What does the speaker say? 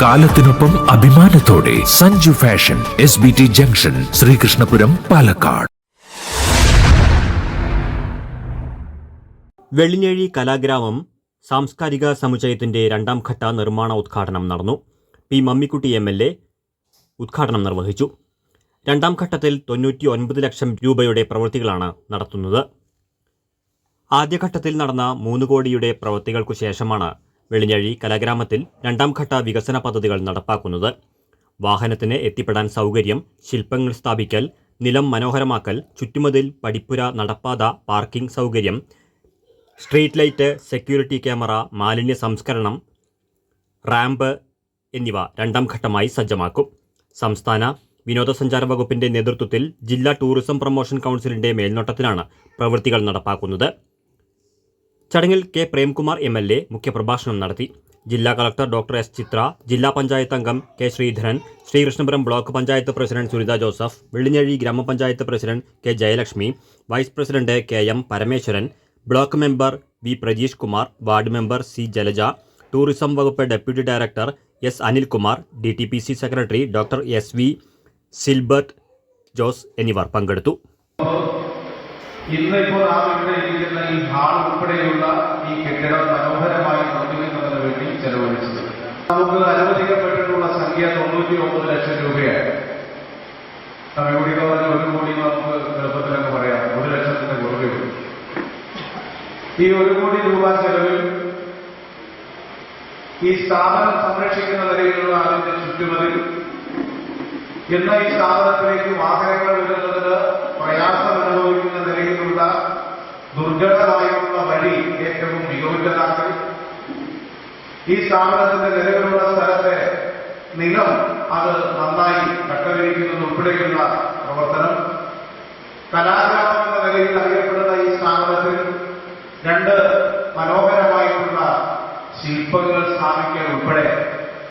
കാലത്തിനൊപ്പം അഭിമാനത്തോടെ Sanju fashion S B T junction Sreekrishnapuram Palakkad. Vellinezhi Kalagramam സാംസ്കാരിക സമുച്ചയത്തിന്റെ രണ്ടാം ഘട്ട നിർമ്മാണ ഉദ്ഘാടനം നടന്നു. P Mammikutty M L A ഉദ്ഘാടനം നിർവഹിച്ചു. രണ്ടാം ഘട്ടത്തിൽ തൊണ്ണൂറ്റി ഒൻപത് ലക്ഷം രൂപയുടെ പ്രവൃത്തികളാണ് നടത്തുന്നത്. ആദ്യഘട്ടത്തിൽ നടന്ന മൂന്ന് കോടിയുടെ പ്രവൃത്തികൾക്കു ശേഷമാണ് വെളിഞ്ഞഴി കലാഗ്രാമത്തിൽ രണ്ടാം ഘട്ട വികസന പദ്ധതികൾ നടപ്പാക്കുന്നത്. വാഹനത്തിന് എത്തിപ്പെടാൻ സൗകര്യം ശില്പങ്ങൾ സ്ഥാപിക്കൽ നിലം മനോഹരമാക്കൽ ചുറ്റുമതിൽ പടിപ്പുര നടപ്പാത പാർക്കിംഗ് സൗകര്യം സ്ട്രീറ്റ് ലൈറ്റ് സെക്യൂരിറ്റി ക്യാമറ മാലിന്യ സംസ്കരണം റാമ്പ് എന്നിവ രണ്ടാം ഘട്ടമായി സജ്ജമാക്കും. സംസ്ഥാന വിനോദസഞ്ചാര വകുപ്പിന്റെ നേതൃത്വത്തിൽ ജില്ലാ ടൂറിസം പ്രൊമോഷൻ കൗൺസിലിന്റെ മേൽനോട്ടത്തിലാണ് പ്രവൃത്തികൾ നടപ്പാക്കുന്നത്. ചടങ്ങിൽ K Premkumar M L A മുഖ്യപ്രഭാഷണം നടത്തി. ജില്ലാ കളക്ടർ ഡോക്ടർ എസ്. ചിത്ര ജില്ലാ പഞ്ചായത്ത് അംഗം K. Sreedharan Sreekrishnapuram block panchayat president Sunitha Joseph Vellinezhi grama panchayat president K. Jayalakshmi vice president K. M. Parameswaran block member V. Prajeesh Kumar ward member C. Jalaja tourism വകുപ്പ് deputy director S. Anilkumar D. T. P. C. Secretary doctor S. V. Silbert Jose എന്നിവർ പങ്കെടുത്തു. ഇന്നിപ്പോൾ നാം ഇവിടെ ഇരിക്കുന്ന ഈ hall ഉൾപ്പെടെയുള്ള ഈ കെട്ടിടം മനോഹരമായി നിർമ്മിക്കുന്നതിന് വേണ്ടി ചെലവഴിച്ചത്. നമുക്ക് അനുവദിക്കപ്പെട്ടിട്ടുള്ള സംഖ്യ തൊണ്ണൂറ്റി ഒമ്പത് ലക്ഷം രൂപയാണ്. ഇവിടെ പറഞ്ഞ ഒരു കോടി നമുക്ക് എളുപ്പത്തിലൊക്കെ പറയാം. ഒരു ലക്ഷത്തിന്റെ കുറവേ ഈ ഒരു കോടി രൂപ ചെലവിൽ ഈ സ്ഥാപനം സംരക്ഷിക്കുന്ന നിലയിലുള്ള അതിന്റെ ചുറ്റുമതിൽ ഇന്ന് ഈ സ്ഥാപനത്തിലേക്ക് വാഹനങ്ങൾ വരുന്നതിന് പ്രയാസം അനുഭവിക്കുന്ന ദുർഘടമായിട്ടുള്ള വഴി ഏറ്റവും മികവുറ്റതാക്കി ഈ സ്ഥാപനത്തിന്റെ നിലവിലുള്ള സ്ഥലത്തെ നിലം അത് നന്നായി കട്ടവിരിക്കുന്നത് ഉൾപ്പെടെയുള്ള പ്രവർത്തനം. കലാഗ്രാമം എന്ന നിലയിൽ അറിയപ്പെടുന്ന ഈ സ്ഥാപനത്തിൽ രണ്ട് മനോഹരമായിട്ടുള്ള ശില്പങ്ങൾ സ്ഥാപിക്കൽ ഉൾപ്പെടെ